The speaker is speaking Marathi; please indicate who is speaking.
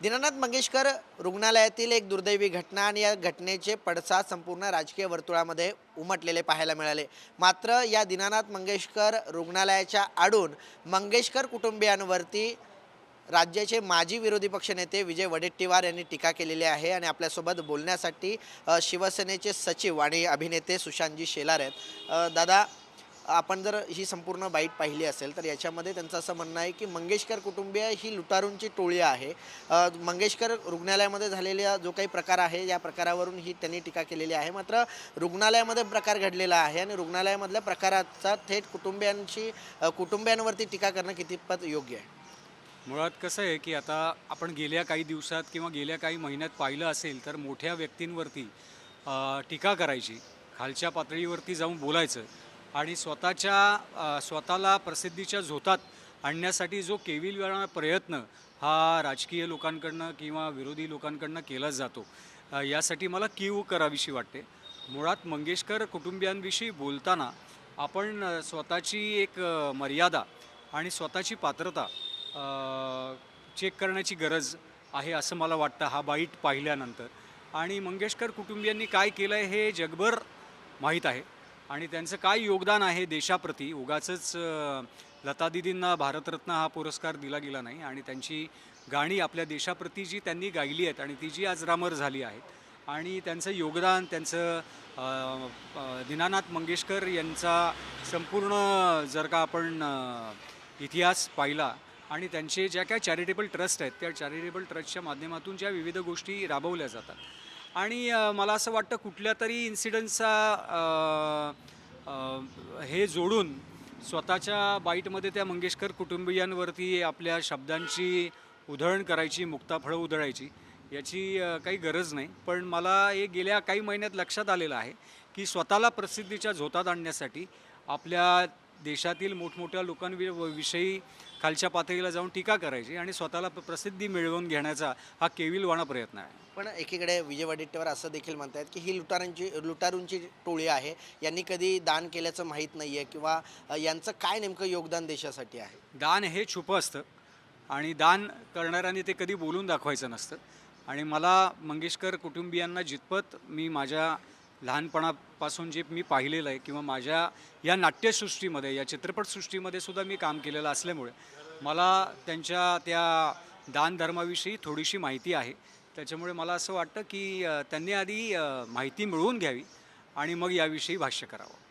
Speaker 1: दीनानाथ मंगेशकर रुग्णालयातील एक दुर्दैवी घटना आणि या घटनेचे पडसाद संपूर्ण राजकीय वर्तुळामध्ये उमटलेले पाहायला मिळाले. मात्र या दीनानाथ मंगेशकर रुग्णालयाच्या आडून मंगेशकर कुटुंबियांवरती राज्याचे माजी विरोधी पक्षनेते विजय वडेट्टीवार यांनी टीका केलेली आहे आणि आपल्यासोबत बोलण्यासाठी शिवसेनेचे सचिव आणि अभिनेते सुशांतजी शेलार आहेत. दादा आपण जर ही संपूर्ण बाईट पाहिली असेल तर याच्यामध्ये त्यांचं असं म्हणणं आहे की मंगेशकर कुटुंबीय ही लुटारूंची टोळी आहे. मंगेशकर रुग्णालयामध्ये झालेला जो काही प्रकार आहे या प्रकारावरून ही त्यांनी टीका केलेली आहे. मात्र रुग्णालयामध्ये प्रकार घडलेला आहे आणि रुग्णालयामधल्या प्रकाराचा थेट कुटुंबियांशी कुटुंबियांवरती टीका करणं कितीपत योग्य आहे?
Speaker 2: मुळात कसं आहे की आता आपण गेल्या काही दिवसात किंवा गेल्या काही महिन्यात पाहिलं असेल तर मोठ्या व्यक्तींवरती टीका करायची खालच्या पातळीवरती जाऊन बोलायचं. आणि स्वतःच्या स्वतःला प्रसिद्धीच्या झोतात आणण्यासाठी जो केविलवाणा प्रयत्न हा राजकीय लोकांकडनं किंवा विरोधी लोकांकडनं केला जातो यासाठी मला कीव करावीशी वाटते. मुळात मंगेशकर कुटुंबियांविषयी बोलताना आपण स्वतःची एक मर्यादा आणि स्वतःची पात्रता चेक करण्याची गरज आहे असं मला वाटतं हा बाईट पाहिल्यानंतर. आणि मंगेशकर कुटुंबियांनी काय केलं आहे हे जगभर माहीत आहे. आणि त्यांचं काय योगदान आहे देशाप्रती? उगाच अ, लता दिदींना भारतरत्न हा पुरस्कार दिला गेला नाही आणि त्यांची गाणी आपल्या देशाप्रती जी त्यांनी गायली आहेत आणि ती जी आज रामर झाली आहेत आणि त्यांचं योगदान त्यांचं दीनानाथ मंगेशकर यांचा संपूर्ण जर का आपण इतिहास पाहिला आणि त्यांचे ज्या काय चॅरिटेबल ट्रस्ट आहेत त्या चॅरिटेबल ट्रस्टच्या माध्यमातून ज्या विविध गोष्टी राबवल्या जातात. आणि मला असं वाटतं कुठल्या तरी इन्सिडन्सचा हे जोडून स्वतःच्या बाईटमध्ये त्या मंगेशकर कुटुंबियांवरती आपल्या शब्दांची उधळण करायची मुक्ताफळं उधळायची याची काही गरज नाही. पण मला हे गेल्या काही महिन्यात लक्षात आलेलं आहे की स्वतःला प्रसिद्धीच्या झोतात आणण्यासाठी आपल्या देशातील मोठमोठ्या लोकांविषयी खालच्या पातळीला जाऊन टीका करायची आणि स्वतःला प्रसिद्धी मिळवून घेण्याचा हा केविलवाणा प्रयत्न आहे.
Speaker 1: पण एकीकडे विजय वडेट्टीवार असं देखील म्हणतात की ही लुटारांची लुटारूंची टोळी आहे. यांनी कधी दान केल्याचं माहीत नाही आहे किंवा यांचं काय नेमकं योगदान देशासाठी आहे?
Speaker 2: दान हे छुपं असतं आणि दान करणाऱ्याने ते कधी बोलून दाखवायचं नसतं. आणि मला मंगेशकर कुटुंबियांना जितपत मी माझ्या लहानपणापासून जे मी पाहिलेलं आहे किंवा माझ्या या नाट्यसृष्टीमध्ये या चित्रपटसृष्टीमध्ये सुद्धा मी काम केलेलं असल्यामुळे मला त्यांच्या त्या दानधर्माविषयी थोडीशी माहिती आहे. त्याच्यामुळे मला असं वाटतं की त्यांनी आधी माहिती मिळवून घ्यावी आणि मग याविषयी भाष्य करावं.